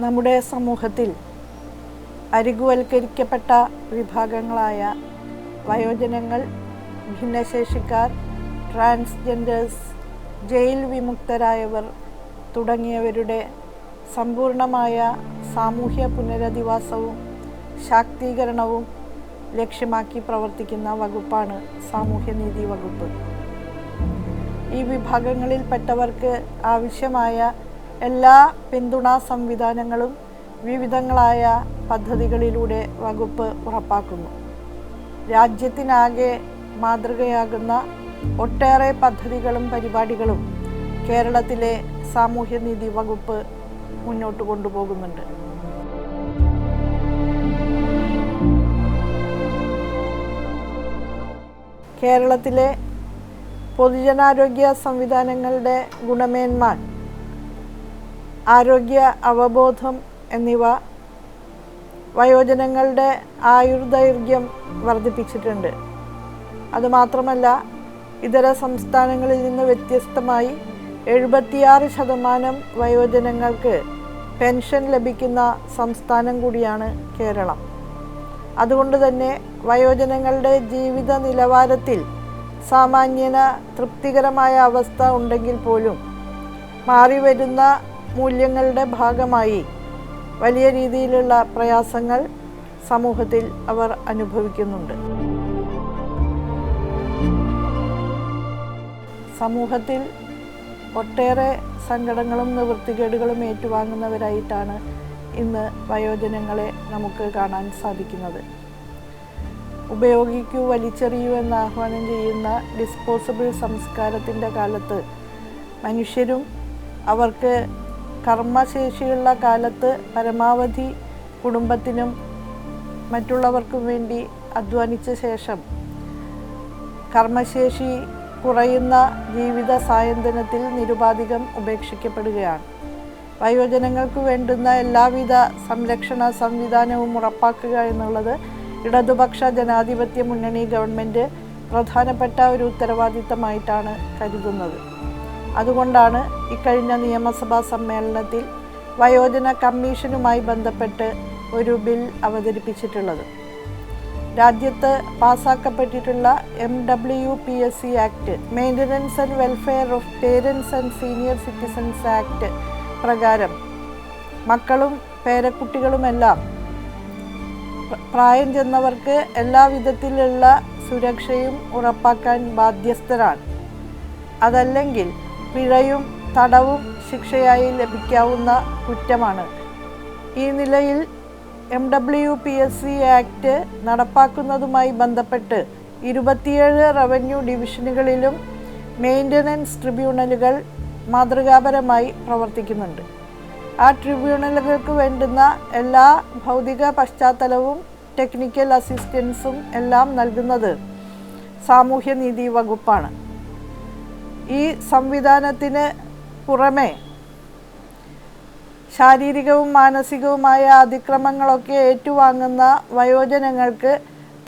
നമ്മുടെ സമൂഹത്തിൽ അരികുവൽക്കരിക്കപ്പെട്ട വിഭാഗങ്ങളായ വയോജനങ്ങൾ ഭിന്നശേഷിക്കാർ transgenders jail വിമുക്തരായവർ തുടങ്ങിയവരുടെ സമ്പൂർണമായ സാമൂഹ്യ പുനരധിവാസവും ശാക്തീകരണവും ലക്ഷ്യമാക്കി പ്രവർത്തിക്കുന്ന വകുപ്പാണ് സാമൂഹ്യനീതി വകുപ്പ്. ഈ വിഭാഗങ്ങളിൽപ്പെട്ടവർക്ക് ആവശ്യമായ എല്ലാ പിന്തുണാ സംവിധാനങ്ങളും വിവിധങ്ങളായ പദ്ധതികളിലൂടെ വകുപ്പ് ഉറപ്പാക്കുന്നു. രാജ്യത്തിനാകെ മാതൃകയാകുന്ന ഒട്ടേറെ പദ്ധതികളും പരിപാടികളും കേരളത്തിലെ സാമൂഹ്യനീതി വകുപ്പ് മുന്നോട്ട് കൊണ്ടുപോകുന്നുണ്ട്. കേരളത്തിലെ പൊതുജനാരോഗ്യ സംവിധാനങ്ങളുടെ ഗുണമേന്മ ആരോഗ്യ അവബോധം എന്നിവ വയോജനങ്ങളുടെ ആയുർദൈർഘ്യം വർദ്ധിപ്പിച്ചിട്ടുണ്ട്. അതുമാത്രമല്ല ഇതര സംസ്ഥാനങ്ങളിൽ നിന്ന് വ്യത്യസ്തമായി എഴുപത്തിയാറ് ശതമാനം വയോജനങ്ങൾക്ക് പെൻഷൻ ലഭിക്കുന്ന സംസ്ഥാനം കൂടിയാണ് കേരളം. അതുകൊണ്ട് തന്നെ വയോജനങ്ങളുടെ ജീവിത നിലവാരത്തിൽ സാമാന്യന തൃപ്തികരമായ അവസ്ഥ ഉണ്ടെങ്കിൽ പോലും മാറി വരുന്ന മൂല്യങ്ങളുടെ ഭാഗമായി വലിയ രീതിയിലുള്ള പ്രയാസങ്ങൾ സമൂഹത്തിൽ അവർ അനുഭവിക്കുന്നുണ്ട്. സമൂഹത്തിൽ ഒട്ടേറെ സങ്കടങ്ങളും നിവൃത്തികേടുകളും ഏറ്റുവാങ്ങുന്നവരായിട്ടാണ് ഇന്ന് വയോജനങ്ങളെ നമുക്ക് കാണാൻ സാധിക്കുന്നത്. ഉപയോഗിക്കൂ വലിച്ചെറിയൂ എന്ന് ആഹ്വാനം ചെയ്യുന്ന ഡിസ്പോസിബിൾ സംസ്കാരത്തിന്റെ കാലത്ത് മനുഷ്യരും അവർക്ക് കർമ്മശേഷിയുള്ള കാലത്ത് പരമാവധി കുടുംബത്തിനും മറ്റുള്ളവർക്കും വേണ്ടി അധ്വാനിച്ച ശേഷം കർമ്മശേഷി കുറയുന്ന ജീവിത സായന്തനത്തിൽ നിരുപാധികം ഉപേക്ഷിക്കപ്പെടുകയാണ്. വയോജനങ്ങൾക്ക് വേണ്ടുന്ന എല്ലാവിധ സംരക്ഷണ സംവിധാനവും ഉറപ്പാക്കുക എന്നുള്ളത് ഇടതുപക്ഷ ജനാധിപത്യ മുന്നണി ഗവൺമെന്റ് പ്രധാനപ്പെട്ട ഒരു ഉത്തരവാദിത്തമായിട്ടാണ് കരുതുന്നത്. അതുകൊണ്ടാണ് ഇക്കഴിഞ്ഞ നിയമസഭാ സമ്മേളനത്തിൽ വയോജന കമ്മീഷനുമായി ബന്ധപ്പെട്ട് ഒരു ബിൽ അവതരിപ്പിച്ചിട്ടുള്ളത്. രാജ്യത്ത് പാസാക്കപ്പെട്ടിട്ടുള്ള M W P S C act maintenance and welfare of parents and senior citizens act പ്രകാരം മക്കളും പേരക്കുട്ടികളുമെല്ലാം പ്രായം ചെന്നവർക്ക് എല്ലാവിധത്തിലുള്ള സുരക്ഷയും ഉറപ്പാക്കാൻ ബാധ്യസ്ഥരാണ്. അതല്ലെങ്കിൽ പിഴയും തടവും ശിക്ഷയായി ലഭിക്കാവുന്ന കുറ്റമാണ്. ഈ നിലയിൽ M W P S C act നടപ്പാക്കുന്നതുമായി ബന്ധപ്പെട്ട് ഇരുപത്തിയേഴ് റവന്യൂ ഡിവിഷനുകളിലും മെയിന്റനൻസ് ട്രിബ്യൂണലുകൾ മാതൃകാപരമായി പ്രവർത്തിക്കുന്നുണ്ട്. ആ ട്രിബ്യൂണലുകൾക്ക് വേണ്ടുന്ന എല്ലാ ഭൗതിക പശ്ചാത്തലവും ടെക്നിക്കൽ അസിസ്റ്റൻസും എല്ലാം നൽകുന്നത് സാമൂഹ്യനീതി വകുപ്പാണ്. ഈ സംവിധാനത്തിന് പുറമെ ശാരീരികവും മാനസികവുമായ അതിക്രമങ്ങളൊക്കെ ഏറ്റുവാങ്ങുന്ന വയോജനങ്ങൾക്ക്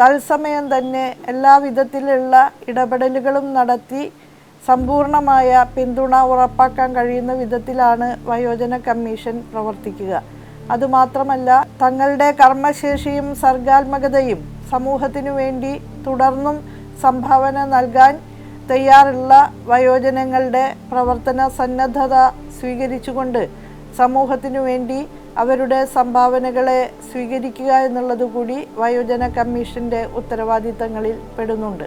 തത്സമയം തന്നെ എല്ലാ വിധത്തിലുള്ള ഇടപെടലുകളും നടത്തി സമ്പൂർണമായ പിന്തുണ ഉറപ്പാക്കാൻ കഴിയുന്ന വിധത്തിലാണ് വയോജന കമ്മീഷൻ പ്രവർത്തിക്കുക. അതുമാത്രമല്ല തങ്ങളുടെ കർമ്മശേഷിയും സർഗാത്മകതയും സമൂഹത്തിനു വേണ്ടി തുടർന്നും സംഭാവന നൽകാൻ തയ്യാറുള്ള വയോജനങ്ങളുടെ പ്രവർത്തന സന്നദ്ധത സ്വീകരിച്ചുകൊണ്ട് സമൂഹത്തിനു വേണ്ടി അവരുടെ സംഭാവനകളെ സ്വീകരിക്കുക എന്നുള്ളതുകൂടി വയോജന കമ്മീഷന്റെ ഉത്തരവാദിത്തങ്ങളിൽ പെടുന്നുണ്ട്.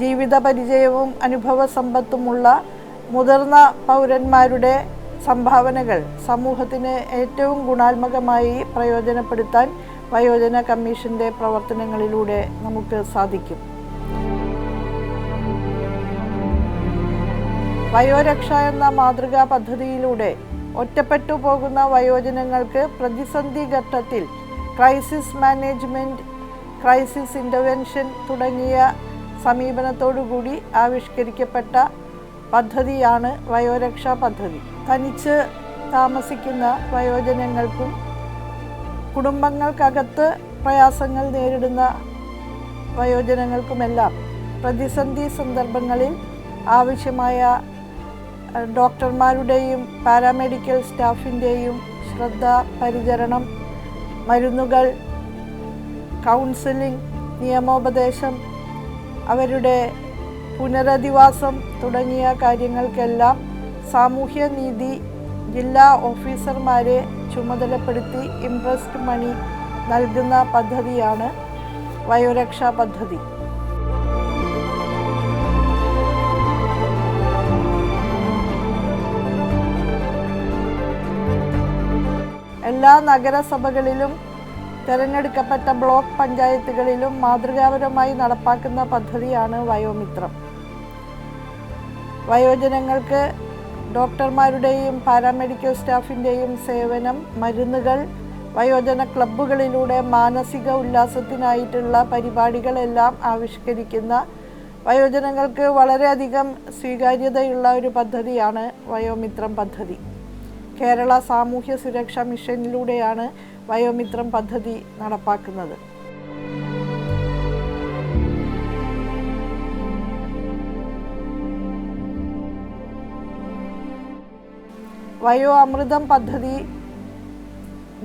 ജീവിത പരിചയവും അനുഭവ സമ്പത്തുമുള്ള മുതിർന്ന പൗരന്മാരുടെ സംഭാവനകൾ സമൂഹത്തിന് ഏറ്റവും ഗുണാത്മകമായി പ്രയോജനപ്പെടുത്താൻ വയോജന കമ്മീഷന്റെ പ്രവർത്തനങ്ങളിലൂടെ നമുക്ക് സാധിക്കും. വയോരക്ഷ എന്ന മാതൃകാ പദ്ധതിയിലൂടെ ഒറ്റപ്പെട്ടു പോകുന്ന വയോജനങ്ങൾക്ക് പ്രതിസന്ധി ഘട്ടത്തിൽ ക്രൈസിസ് മാനേജ്മെന്റ് ക്രൈസിസ് ഇന്റർവെൻഷൻ തുടങ്ങിയ സമീപനത്തോടുകൂടി ആവിഷ്കരിക്കപ്പെട്ട പദ്ധതിയാണ് വയോരക്ഷാ പദ്ധതി. തനിച്ച് താമസിക്കുന്ന വയോജനങ്ങൾക്കും കുടുംബങ്ങൾക്കകത്ത് പ്രയാസങ്ങൾ നേരിടുന്ന വയോജനങ്ങൾക്കുമെല്ലാം പ്രതിസന്ധി സന്ദർഭങ്ങളിൽ ആവശ്യമായ ഡോക്ടർമാരുടെയും പാരാമെഡിക്കൽ സ്റ്റാഫിന്റെയും ശ്രദ്ധ പരിചരണം മരുന്നുകൾ കൗൺസിലിംഗ് നിയമോപദേശം അവരുടെ പുനരധിവാസം തുടങ്ങിയ കാര്യങ്ങൾക്കെല്ലാം സാമൂഹ്യനീതി ജില്ലാ ഓഫീസർമാരെ ചുമതലപ്പെടുത്തി ഇൻട്രസ്റ്റ് മണി നൽകുന്ന പദ്ധതിയാണ് വയോരക്ഷാ പദ്ധതി. എല്ലാ നഗരസഭകളിലും തിരഞ്ഞെടുക്കപ്പെട്ട ബ്ലോക്ക് പഞ്ചായത്തുകളിലും മാതൃകാപരമായി നടപ്പാക്കുന്ന പദ്ധതിയാണ് വയോമിത്രം. വയോജനങ്ങൾക്ക് ഡോക്ടർമാരുടെയും പാരാമെഡിക്കൽ സ്റ്റാഫിന്റെയും സേവനം മരുന്നുകൾ വയോജന ക്ലബ്ബുകളിലൂടെ മാനസിക ഉല്ലാസത്തിനായിട്ടുള്ള പരിപാടികളെല്ലാം ആവിഷ്കരിക്കുന്ന വയോജനങ്ങൾക്ക് വളരെയധികം സ്വീകാര്യതയുള്ള ഒരു പദ്ധതിയാണ് വയോമിത്രം പദ്ധതി. കേരള സാമൂഹ്യ സുരക്ഷാ മിഷനിലൂടെയാണ് വയോമിത്രം പദ്ധതി നടപ്പാക്കുന്നത്. വയോ അമൃതം പദ്ധതി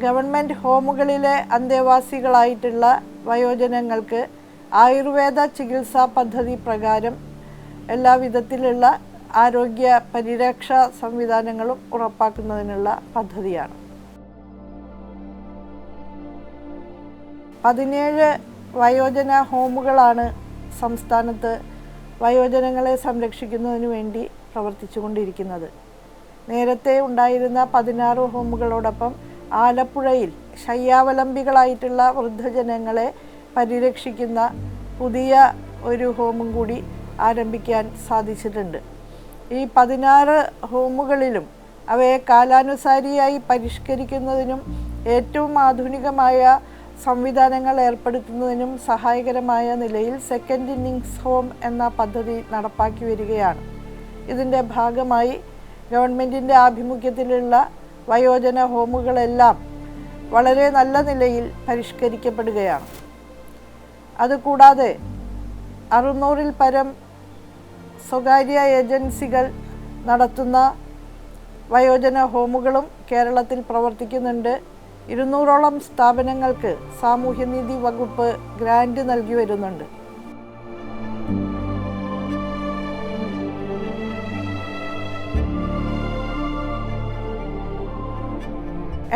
ഗവൺമെന്റ് ഹോമുകളിലെ അന്തേവാസികളായിട്ടുള്ള വയോജനങ്ങൾക്ക് ആയുർവേദ ചികിത്സാ പദ്ധതി പ്രകാരം എല്ലാ വിധത്തിലുള്ള ആരോഗ്യ പരിരക്ഷാ സംവിധാനങ്ങളും ഉറപ്പാക്കുന്നതിനുള്ള പദ്ധതിയാണ്. പതിനേഴ് വയോജന ഹോമുകളാണ് സംസ്ഥാനത്ത് വയോജനങ്ങളെ സംരക്ഷിക്കുന്നതിന് വേണ്ടി പ്രവർത്തിച്ചുകൊണ്ടിരിക്കുന്നത്. നേരത്തെ ഉണ്ടായിരുന്ന പതിനാറ് ഹോമുകളോടൊപ്പം ആലപ്പുഴയിൽ ശയ്യാവലംബികളായിട്ടുള്ള വൃദ്ധജനങ്ങളെ പരിരക്ഷിക്കുന്ന പുതിയ ഒരു ഹോമും കൂടി ആരംഭിക്കാൻ സാധിച്ചിട്ടുണ്ട്. ഈ പതിനാറ് ഹോമുകളിലും അവയെ കാലാനുസാരിയായി പരിഷ്കരിക്കുന്നതിനും ഏറ്റവും ആധുനികമായ സംവിധാനങ്ങൾ ഏർപ്പെടുത്തുന്നതിനും സഹായകരമായ നിലയിൽ സെക്കൻഡ് ഇന്നിങ്സ് ഹോം എന്ന പദ്ധതി നടപ്പാക്കി വരികയാണ്. ഇതിന്റെ ഭാഗമായി ഗവൺമെന്റിന്റെ ആഭിമുഖ്യത്തിലുള്ള വയോജന ഹോമുകളെല്ലാം വളരെ നല്ല നിലയിൽ പരിഷ്കരിക്കപ്പെടുകയാണ്. അതുകൂടാതെ അറുന്നൂറിൽ പരം സ്വകാര്യ ഏജൻസികൾ നടത്തുന്ന വയോജന ഹോമുകളും കേരളത്തിൽ പ്രവർത്തിക്കുന്നുണ്ട്. ഇരുന്നൂറോളം സ്ഥാപനങ്ങൾക്ക് സാമൂഹ്യനീതി വകുപ്പ് ഗ്രാൻഡ് നൽകി വരുന്നുണ്ട്.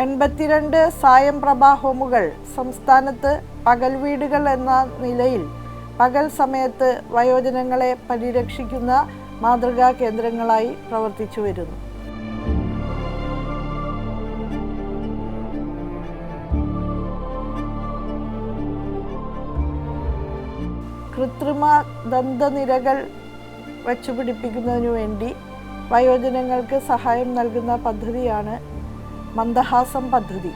എൺപത്തിരണ്ട് സായം പ്രഭാ ഹോമുകൾ സംസ്ഥാനത്ത് പകൽ വീടുകൾ എന്ന നിലയിൽ പകൽ സമയത്ത് വയോജനങ്ങളെ പരിരക്ഷിക്കുന്ന മാതൃകാ കേന്ദ്രങ്ങളായി പ്രവർത്തിച്ചു വരുന്നു. കൃത്രിമ ദന്തനിരകൾ വച്ചുപിടിപ്പിക്കുന്നതിനു വേണ്ടി വയോജനങ്ങൾക്ക് സഹായം നൽകുന്ന പദ്ധതിയാണ് മന്ദഹാസം പദ്ധതി.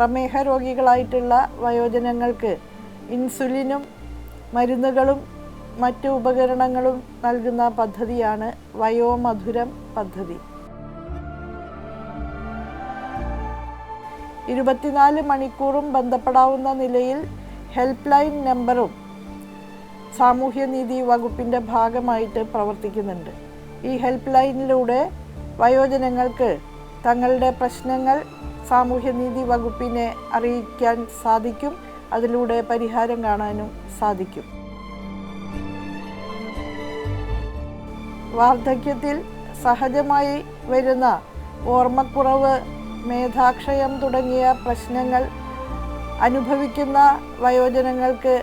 പ്രമേഹ രോഗികളായിട്ടുള്ള വയോജനങ്ങൾക്ക് ഇൻസുലിനും മരുന്നുകളും മറ്റു ഉപകരണങ്ങളും നൽകുന്ന പദ്ധതിയാണ് വയോമധുരം പദ്ധതി. ഇരുപത്തിനാല് മണിക്കൂറും ബന്ധപ്പെടാവുന്ന നിലയിൽ ഹെൽപ്പ് ലൈൻ നമ്പറും സാമൂഹ്യനീതി വകുപ്പിന്റെ ഭാഗമായിട്ട് പ്രവർത്തിക്കുന്നുണ്ട്. ഈ ഹെൽപ്പ് ലൈനിലൂടെ വയോജനങ്ങൾക്ക് തങ്ങളുടെ പ്രശ്നങ്ങൾ സാമൂഹ്യനീതി വകുപ്പിനെ അറിയിക്കാൻ സാധിക്കും. അതിലൂടെ പരിഹാരം കാണാനും സാധിക്കും. വാർദ്ധക്യത്തിൽ സഹജമായി വരുന്ന ഓർമ്മക്കുറവ് മേധാക്ഷയം തുടങ്ങിയ പ്രശ്നങ്ങൾ അനുഭവിക്കുന്ന വയോജനങ്ങൾക്ക്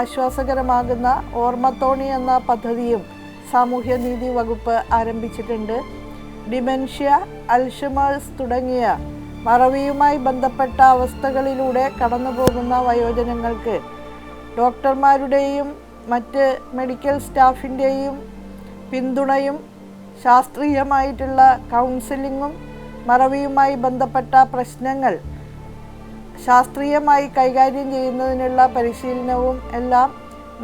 ആശ്വാസകരമാകുന്ന ഓർമ്മത്തോണി എന്ന പദ്ധതിയും സാമൂഹ്യനീതി വകുപ്പ് ആരംഭിച്ചിട്ടുണ്ട്. ഡിമെൻഷ്യ അൽഷമേഴ്സ് തുടങ്ങിയ മറവിയുമായി ബന്ധപ്പെട്ട അവസ്ഥകളിലൂടെ കടന്നു പോകുന്ന വയോജനങ്ങൾക്ക് ഡോക്ടർമാരുടെയും മറ്റ് മെഡിക്കൽ സ്റ്റാഫിന്റെയും പിന്തുണയും ശാസ്ത്രീയമായിട്ടുള്ള കൗൺസിലിങ്ങും മറവിയുമായി ബന്ധപ്പെട്ട പ്രശ്നങ്ങൾ ശാസ്ത്രീയമായി കൈകാര്യം ചെയ്യുന്നതിനുള്ള പരിശീലനവും എല്ലാം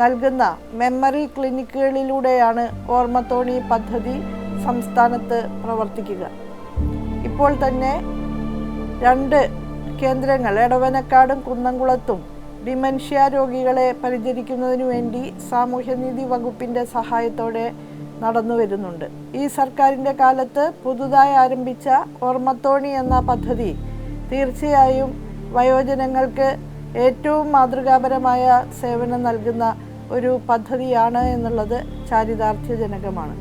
നൽകുന്ന മെമ്മറി ക്ലിനിക്കുകളിലൂടെയാണ് ഓർമ്മത്തോണി പദ്ധതി സംസ്ഥാനത്ത് പ്രവർത്തിക്കുക. ഇപ്പോൾ തന്നെ രണ്ട് കേന്ദ്രങ്ങൾ എടവനക്കാടും കുന്നംകുളത്തും ഡിമൻഷ്യ രോഗികളെ പരിചരിക്കുന്നതിനു വേണ്ടി സാമൂഹ്യനീതി വകുപ്പിന്റെ സഹായത്തോടെ നടന്നു വരുന്നുണ്ട്. ഈ സർക്കാരിന്റെ കാലത്ത് പുതുതായി ആരംഭിച്ച ഓർമ്മത്തോണി എന്ന പദ്ധതി തീർച്ചയായും വയോജനങ്ങൾക്ക് ഏറ്റവും മാതൃകാപരമായ സേവനം നൽകുന്ന ഒരു പദ്ധതിയാണ് എന്നുള്ളത് ചാരിതാർത്ഥ്യജനകമാണ്.